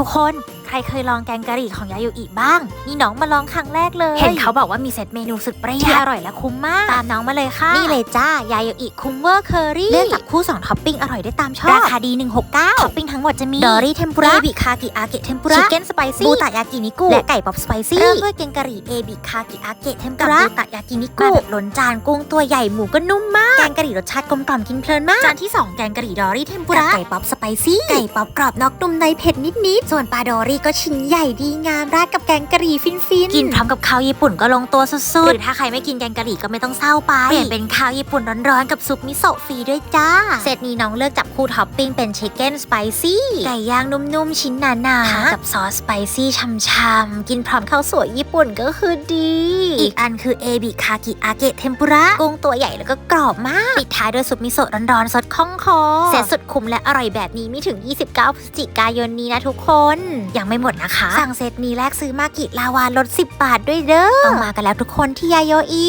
ทุกคนใครเคยลองแกงกะหรี่ของยาโยอิบ้าง นี่น้องมาลองครั้งแรกเลย เห็นเขาบอกว่ามีเซตเมนูสุดประหยัดที่อร่อยและคุ้มมาก ตามน้องมาเลยค่ะ นี่เลยจ้ายาโยอิคุ้มเวอร์เคอรี่เลือกจากคู่ 2 ท็อปปิ้งอร่อยได้ตามชอบ ราคาดี 169 ท็อปปิ้งทั้งหมดจะมี ดอรี่เทมปุระเอบิคากิอาเกะเทมปุระชิคเก้นสไปซี่บูตะยากินิกุและไก่ป๊อปสไปซี่เริ่มด้วยแกงกะหรี่เอบิคากิอาเกะเทมปุระบูตะยากินิกุแบบล้นจานกุ้งตัวใหญ่หมูก็นุ่มมาก แกงกะหรี่รสชาติกลมกล่อมกินเพลินมาก จานที่ 2 แกงกะหรี่ดอรี่เทมปุระไก่ป๊อปสไปซี่ ไก่ป๊อปกรอบนอกนุ่มในเผ็ดนิดๆ ส่วนปลาดอรี่ก็ชิ้นใหญ่ดีงามราดกับแกงกะหรี่ฟินๆ กินพร้อมกับข้าวญี่ปุ่นก็ลงตัวสุดๆ หรือถ้าใครไม่กินแกงกะหรี่ก็ไม่ต้องเศร้าไป เปลี่ยนเป็นข้าวญี่ปุ่นร้อนๆกับซุปมิโซะฟรีด้วยจ้า เซตนี้น้องเลือกจับคู่ท็อปปิ้งเป็นชิคเก้นสไปซี่ไก่ย่างนุ่มๆชิ้นหนาๆกับซอสสไปซี่ช่ำๆกินพร้อมข้าวสวยญี่ปุ่นก็คือดี อีกอันคือเอบิคากิอาเกะเทมปุระกุ้งตัวใหญ่แล้วก็กรอบมากปิดท้ายด้วยซุปมิโซะร้อนๆสดคล่องคอเซตสุดคุ้มและอร่อยแบบนี้มีถึง 29 พฤศจิกายนนี้นะทุกคน ยังไม่หมดนะคะ สั่งเซตนี้แลกซื้อมากิลาวาลด 10 บาทด้วยเด้อต้องมากันแล้วทุกคนที่ยาโยอิ